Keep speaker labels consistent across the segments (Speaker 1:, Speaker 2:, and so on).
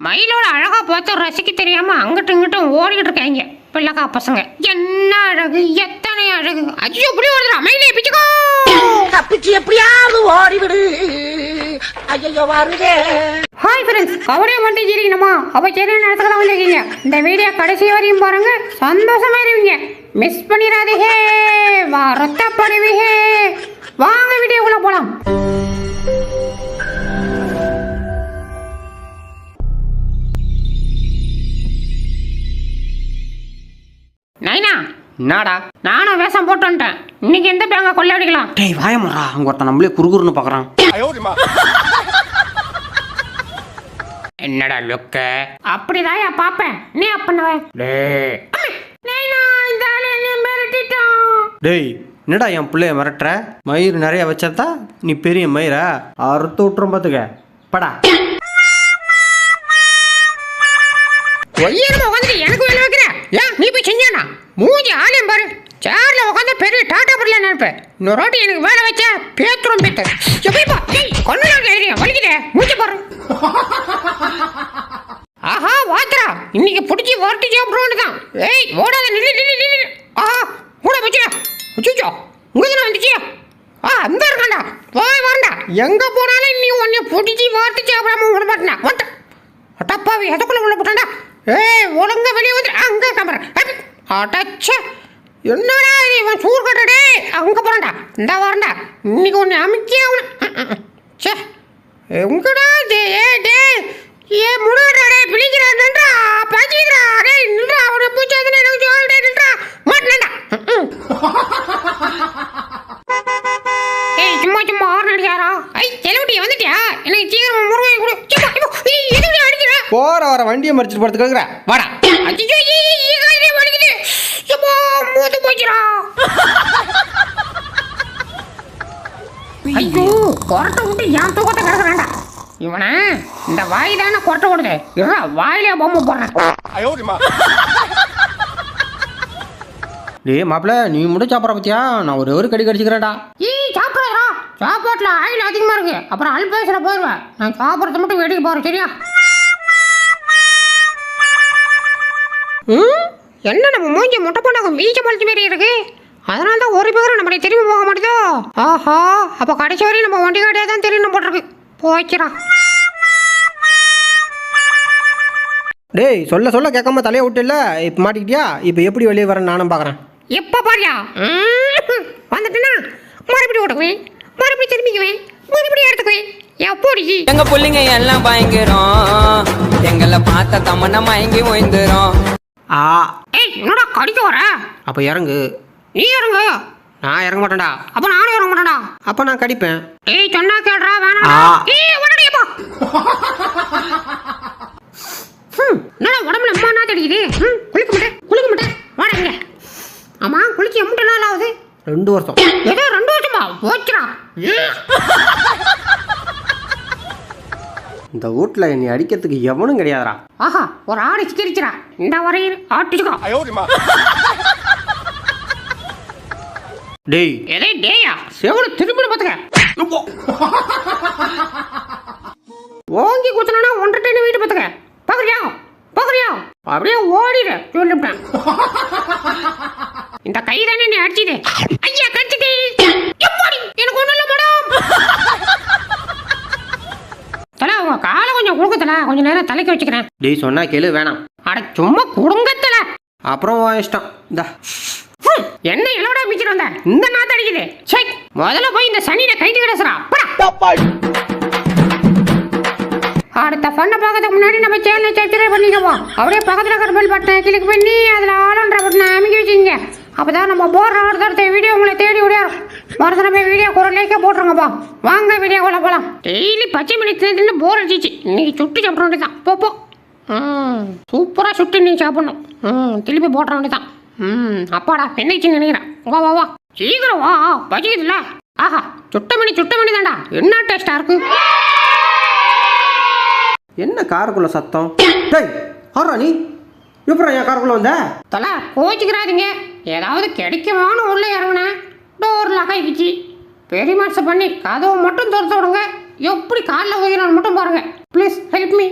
Speaker 1: மயிலோட அழகா பார்த்து ரசிக்க தெரியாம அங்கிட்டும் இங்கிட்டும் ஓடிக்கிட்டு இருக்காங்க பிள்ளைக்கா பசங்க. என்ன அழகு? எத்தனை அழகு? ஐயோ இப்படி ஓடுறா மயிலே பிச்சுக்கோ!
Speaker 2: தப்பிச்சு எப்படியாவது ஓடிவிடு. ஐயோ வருதே.
Speaker 1: ஹாய் ஃப்ரெண்ட்ஸ் கவலையை மட்டும் சிரிக்கணுமா அப்போ சரி நேரத்துக்கு வந்திருக்கீங்க? இந்த வீடியோ கடைசி வரையும் பாருங்க. சந்தோஷமா இருவீங்க. மிஸ் பண்ணிடாதீங்க. வருத்தப்படுவீங்க. வாங்க வீடியோக்குள்ள போலாம். நைனா?
Speaker 3: என்னடா?
Speaker 1: நானும் வேஷம் போட்டு வந்துட்டேன். இன்னைக்கு எந்த பேங்க கொள்ளையடிக்கலாம்?
Speaker 3: டேய் வாயமுறா. அங்க ஒருத்தன் நம்மளே குறுகுறுன்னு பாக்குறான். என்னடா லுக்க?
Speaker 1: அப்படிதான் என் பாப்பேன். நீ பண்ணுவ
Speaker 3: டேய்.
Speaker 1: நைனா இந்த ஆளு என்னை மிரட்டிட்டான்.
Speaker 3: டேய் என்னடா என் பிள்ளைய மிரட்டுற? மயிர் நிறைய வச்சதா? நீ பெரிய மயிரா? அறுத்து விட்டுரும் பார்த்துக்க படா.
Speaker 1: உட்காந்துட்டு எனக்கு வைக்கிற ஏன் நீ போய் செஞ்சானா? மூஞ்சி ஆலயம் பாரு. சேர்ல உட்காந்து பெரிய டாட்டா படல நினைப்பேன் இன்னொரு வாட்டி எனக்கு வேலை வச்சா பேத்துரும் பேத்தர். எப்படிப்பா டேய் கொண்டு ஏரியா வலிக்குதே. மூஞ்சி பாரு. ஆஹா வாத்ரா இன்னைக்கு பிடிச்சி வரட்டு சாப்பிடுவோன்னு தான். ஏய் ஓடாத நில்லு நில்லு நில்லு ஆஹா கூட வச்சுடா வச்சுச்சோ உங்களுக்கு வந்துச்சியா? ஆ அந்த இருக்காண்டா போய் வரண்டா எங்க போனாலும் இன்னைக்கு உன்னை பிடிச்சி வார்த்து சாப்பிடாம விட மாட்டேனா வந்த அட்டப்பாவி எதுக்குள்ள உள்ள போட்டாண்டா ஏய் ஒழுங்கா வெளியே வந்து அங்க கமர அடச்ச. என்னடா இவன் சூர் கட்டடே அங்க போறான்டா. இந்த வரண்டா இன்னைக்கு ஒன்று அமைக்கே அவனு? சே எங்கடா டே டே ஏ முடுடா டே பிடிக்கிறான்டா பாச்சிக்கிறா டே நின்றா. அவனை பூச்சி வந்து எனக்கு சொல்லிட்டே நின்றா. மாட்டேன்டா ஏய் சும்மா சும்மா. ஆறு நடிகாரா ஐ செலவுட்டி வந்துட்டியா?
Speaker 3: போற வர வண்டியை மறிச்சிட்டு படுத்து கேட்குற வாடா.
Speaker 1: ஐயோ கொரட்டை விட்டு என் தூக்கத்தை கிடக்குறான்டா இவனை இந்த வாய் தானே கொரட்டை விடுது இருடா வாயிலே பொம்மை போடுறேன்.
Speaker 3: டேய் மாப்பிள்ள நீ மட்டும் சாப்பிட்ற பத்தியா? நான் ஒரு ஒரு கடி கடிச்சுக்கிறேன்டா.
Speaker 1: ஈ சாப்பிடாதா சாப்பாட்டில் ஆயில் அதிகமாக இருக்கு. அப்புறம் அல்பேசில் போயிடுவேன். நான் சாப்பிட்றத மட்டும் வேடிக்கை போகிறேன் சரியா? ம்? என்ன நம்ம மூஞ்சி முட்டை பண்ணாங்க மீச்ச பழத்து மாரி இருக்கு? அதனால தான் ஒரு பேரும் நம்மளை திரும்பி போக மாட்டேதோ? ஆஹா அப்போ கடைசி வரையும் நம்ம வண்டி காட்டியாக தான் தெரியணும் போட்டிருக்கு. போய்க்கிறா
Speaker 3: டேய் சொல்ல சொல்ல கேட்காம தலையை விட்டுல. இப்போ மாட்டிக்கிட்டியா? இப்போ எப்படி வெளியே வரேன் நானும் பார்க்குறேன்
Speaker 1: எப்போ பாரியா? வந்துட்டுனா? மறுபடியும் ஓட்டுக்குவேன் மறுபடியும் திரும்பிக்குவேன் மறுபடியும் எடுத்துக்குவேன் எப்படி
Speaker 4: எங்க புள்ளைங்க எல்லாம் பயங்கரம். எங்களை பார்த்த தமன்னா மயங்கி ஓய்ந்துரும்.
Speaker 3: ஆ.
Speaker 1: ஏய் என்னடா கடிக்க வர?
Speaker 3: அப்போ இறங்கு.
Speaker 1: நீ இறங்க.
Speaker 3: நான் இறங்க மாட்டேன்டா.
Speaker 1: அப்ப நானும் இறங்க மாட்டேன்டா.
Speaker 3: அப்போ நான் கடிப்பேன்.
Speaker 1: ஏய் சொன்னா கேடுறா வேணாம். ஏய் உடனேப்பா ஹம் என்னடா உடம்புல அம்மா என்ன தெரியுது? ம் குளிக்க மாட்டேன் குளிக்க மாட்டேன். வாடா இங்க. ஆமா குளிச்சு எம்பிட்ட நாள் ஆகுது.
Speaker 3: ரெண்டு வருஷம்.
Speaker 1: ஏதோ ரெண்டு வருஷமா? போச்சுடா.
Speaker 3: இந்த வீட்டில் என்னை அடிக்கிறதுக்கு எவனும் கிடையாதுடா.
Speaker 1: ஆஹா ஒரு ஆடு சிக்கிரிச்சுடா இந்த வரையில் ஆட்டுச்சுக்கோ.
Speaker 3: டேய்.
Speaker 1: எதே டேயா செவடு திரும்பி பார்த்துக்க ஓங்கி குத்துனா ஒன்றரை டன் வீட்டு பார்த்துக்க பார்க்குறியா பார்க்குறியா அப்படியே ஓடிடு சொல்லிவிட்டேன் இந்த கை தானே நீ அடிச்சுது. ஐயா கடிச்சிட்டு எப்பாடி எனக்கு ஒன்றும் இல்லை மேடம் தலை உங்க காலை கொடுக்கத்தல கொஞ்ச நேரம் தலைக்கு வச்சுக்கிறேன்.
Speaker 3: டேய் சொன்னா கேளு வேணாம்.
Speaker 1: அட சும்மா குடுங்கத்தல.
Speaker 3: அப்புறம் இஷ்டம். இந்தா.
Speaker 1: என்ன இலவடா மிச்சர் வந்த? இந்த நாத்து அடிக்குது. சை முதல்ல போய் இந்த சனியில கைட்டு கிடசுறா அடுத்த ஃபண்ணை பார்க்கறதுக்கு முன்னாடி நம்ம சேனலை சப்ஸ்கிரைப் பண்ணிக்குவோம் அப்படியே பக்கத்தில் இருக்கிற பெல் பட்டனை கிளிக் பண்ணி அதில் ஆளுன்ற பட்டனை அமைக்க வச்சுங்க அப்பதான் நம்ம போடுற அடுத்தடுத்த வீடியோ உங்களை தேடி ஓடியாரும். மறந்துடாம வீடியோ ஒரு லைக்கே போட்டுருங்கப்பா. வாங்க வீடியோக்குள்ள போகலாம் டெய்லி பச்சை மணி தின்னு போர் அடிச்சிச்சு. இன்னைக்கு சுட்டு சாப்பிட வேண்டியதான் போ போ. ம் சூப்பராக சுட்டு நீ சாப்பிடணும். ம் திருப்பி போட்டுற வேண்டியதான் ம் அப்பாடா என்னைச்சுன்னு நினைக்கிறேன். வா வா வா. சீக்கிரம் வா. பசிக்குதுல்ல. ஆஹா சுட்ட மணி சுட்ட மணி தான்டா. என்ன டேஸ்டா இருக்கு?
Speaker 3: என்ன காருக்குள்ள சத்தம்? டேய் ஆறா நீ? எப்படா என் காருக்குள்ள வந்த?
Speaker 1: தல கோச்சிக்கிறாதீங்க. ஏதாவது கிடைக்குமான்னு உள்ள இறங்குனேன். ஒரு நகைக்குச்சு பெரிய மனசை பண்ணி கதவை மட்டும் திறந்து விடுங்க. எப்படி காலில் உயிரான்னு மட்டும் பாருங்க. ப்ளீஸ் ஹெல்ப் மீ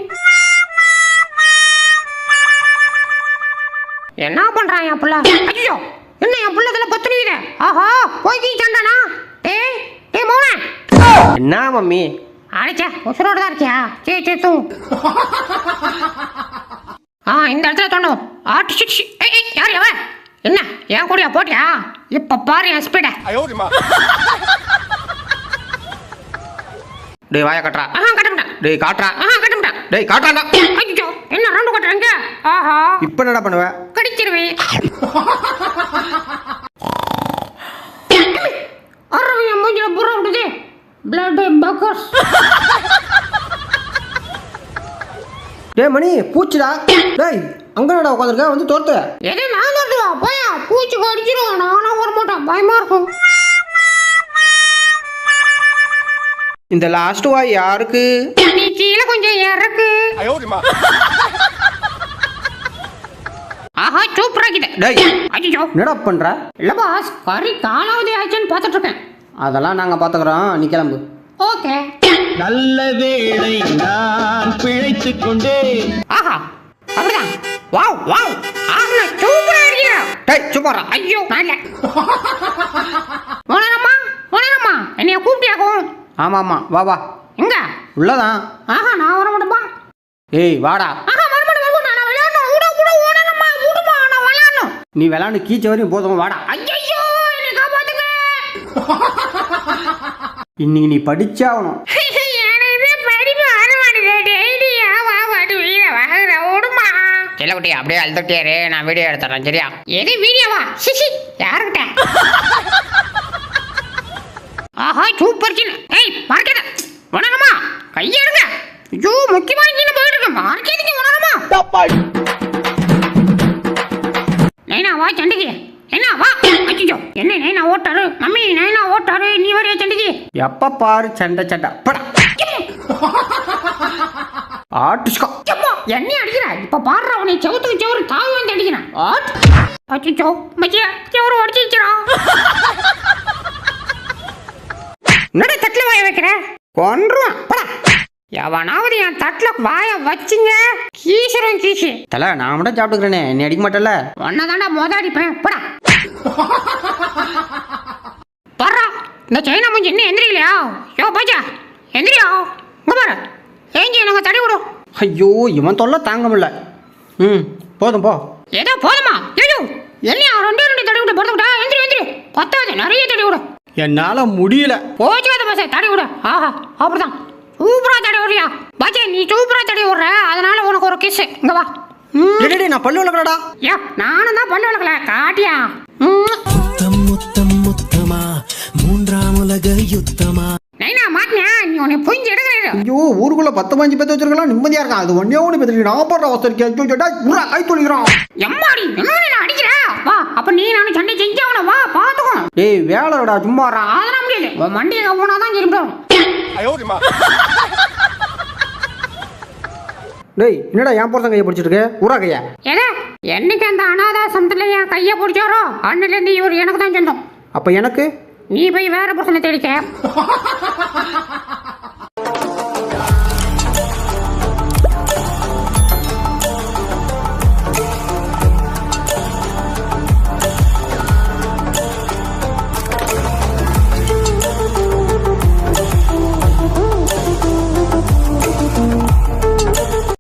Speaker 1: என்ன பண்ணுறான் என் பிள்ளை? ஐயோ என்ன என் பிள்ளை இதில் பத்துனீங்க ஆஹா போய் சண்டானா ஏ ஏ மோன.
Speaker 3: என்ன மம்மி?
Speaker 1: அடைச்சா உசுரோடு தான் இருக்கியா? சே சே தூ. ஆ இந்த இடத்துல தோணும் ஆட்டு சிக்ஸ் ஏய் யார் எவன் என் கூடயா? போட்டியா? இப்ப பாரு என் ஸ்பீட
Speaker 3: டேய் வாய கட்டுறா.
Speaker 1: ஆஹா கட்டமுட்டேன்.
Speaker 3: டேய் காட்டுறா.
Speaker 1: ஆஹா கட்டமுட்டேன்.
Speaker 3: டேய் காட்டுறாடா
Speaker 1: ஐயோ என்ன ரவுண்டு கட்டுறீங்க ஆஹா.
Speaker 3: இப்போ என்னடா பண்ணுவ?
Speaker 1: கடிச்சிருவேன். என் மூஞ்சில புற விடுது. பிளட் பக்கர்ஸ்
Speaker 3: டேய் மணி பூச்சிடா. டேய் அங்க உட்காந்துருக்க? வந்து தோர்த்து
Speaker 1: எது பூச்சி கடிச்சிரும். நானும் வர மாட்டேன் பயமா இருக்கும்.
Speaker 3: இந்த லாஸ்ட் வாய் யாருக்கு?
Speaker 1: நீ கீழே கொஞ்சம் இறக்கு. ஆஹா சூப்பரா இருக்குது.
Speaker 3: டேய்
Speaker 1: ஐயோ
Speaker 3: என்னடா பண்ற?
Speaker 1: இல்ல பாஸ் கறி காலாவதி ஆச்சுன்னு பார்த்துட்டு இருக்கேன்
Speaker 3: அதெல்லாம் நாங்க பாத்துக்கிறோம் நீ கிளம்பு.
Speaker 1: ஓகே.
Speaker 5: நல்ல வேளை நான் பிழைத்துக் கொண்டேன்.
Speaker 1: ஆஹா அப்படிதான். Wow wow. ஆஹா சூப்பரா அடிக்கிறா
Speaker 3: டேய்
Speaker 1: ஐயோ. நல்ல உணரம்மா உணரம்மா என்னைய கூப்பிட்டியாக்கும்
Speaker 3: ஆமா ஆமா வா வா.
Speaker 1: எங்க?
Speaker 3: உள்ளதான்.
Speaker 1: ஆஹா நான் வர மாட்டேப்பா
Speaker 3: ஏய் வாடா.
Speaker 1: ஆஹா வர மாட்டேன் நான் விளையாடணும். நான் விளையாடணும்.
Speaker 3: நீ விளாண்டு கீச்ச வரையும் போதும் வாடா.
Speaker 1: ஐயோ என்னை காப்பாத்துங்க.
Speaker 3: இன்னைக்கு நீ படிச்சாகணும்
Speaker 1: செல்லக்குட்டி அப்படியே அழுதுட்டியாரு நான் வீடியோ எடுத்துறேன் சரியா? எது வீடியோவா? சிசி யாருக்கிட்ட? ஆஹா சூப்பர் சின்ன ஏய் மார்க்கெட் வணக்கம்மா. கையெடுங்க ஐயோ முக்கியமான சின்ன போயிட்டு இருக்கு. மார்க்கெட்டுக்கு வணக்கம்மா. நைனா வா சண்டைக்கு என்ன வா. அச்சோ என்ன நைனா ஓட்டாரு? மம்மி நைனா ஓட்டாரு? நீ வரைய சண்டைக்கு
Speaker 3: எப்ப பாரு சண்டை சண்டை. படா. ஆட்டுச்சுக்கோ.
Speaker 1: என்னைய அடிக்கிற? இப்ப பாடுற உன்னை செவுத்துக்கு செவரு தாவி வந்து அடிக்கிறான். அச்சோ மச்சியா செவரு உடச்சிக்கிறான் என்னடா தட்டுல வாய வைக்கிற? கொன்றுவான். எவனாவது என் தட்டுல வாய வச்சுங்க கீசுறோம் கீசு.
Speaker 3: தல நான் மட்டும் சாப்பிட்டுக்கிறேனே நீ அடிக்க மாட்டல
Speaker 1: ஒன்னதாண்டா மொத அடிப்பேன் படா. பர்றா இந்த சைனா மூஞ்சி இன்னும் எந்திரிக்கலையா? யோ பாஜா எந்திரியா? இங்க பாரு. ஏஞ்சி எனக்கு தடி விடும்
Speaker 3: ஐயோ இவன் தொல்லை தாங்க முடியல. ம் போதும் போ.
Speaker 1: ஏதோ போதுமா? ஐயோ என்னையா ரெண்டே ரெண்டு தடி விட பொறுத்து விட்டா எந்திரி எந்திரி. பத்தாது நிறைய தடி விட
Speaker 3: என்னால முடியல.
Speaker 1: போச்சாத பசே தடி விட ஆஹா அப்படிதான் சூப்பரா தடி விடுறியா பாஜே நீ சூப்பரா தடி விடுற அதனால உனக்கு ஒரு கிஸ் இங்க வா.
Speaker 3: டேய், நான் பல்லு விளக்கடா
Speaker 1: யா நானும் தான் பல்லு விளக்கல. காட்டியா? ம்.
Speaker 5: முத்தம் முத்தம் முத்தமா மூன்றாம் உலக யுத்தமா.
Speaker 3: ஐயோ ஊருக்குள்ள பத்து பஞ்சு பேத்து வச்சிருக்கலாம் நிம்மதியா இருக்கான் அது ஒன்னே ஒன்று பேத்து நான் போடுற அவசரம் ஐயோ ஜடா உரா கை தொழிக்கிறான்
Speaker 1: எம்மாடி அடிக்கிற? வா அப்ப நீ நானும் சண்டை செஞ்சவன வா பாத்துக்கோ.
Speaker 3: டேய் வேலைடா சும்மா.
Speaker 1: அதெல்லாம் முடியாது. உன் மண்டியை போனாதான் இருப்போம்.
Speaker 3: டேய் என்னடா என் போறதன் கையை பிடிச்சிட்டு இருக்க? உரா கையா.
Speaker 1: ஏடா என்னைக்கு அந்த அனாதாசமத்துல என் கையை பிடிச்சாரோ அண்ணில இருந்து இவர் எனக்கு தான் சொந்தம்.
Speaker 3: அப்ப எனக்கு?
Speaker 1: நீ போய் வேற புருஷனை தேடிக்க.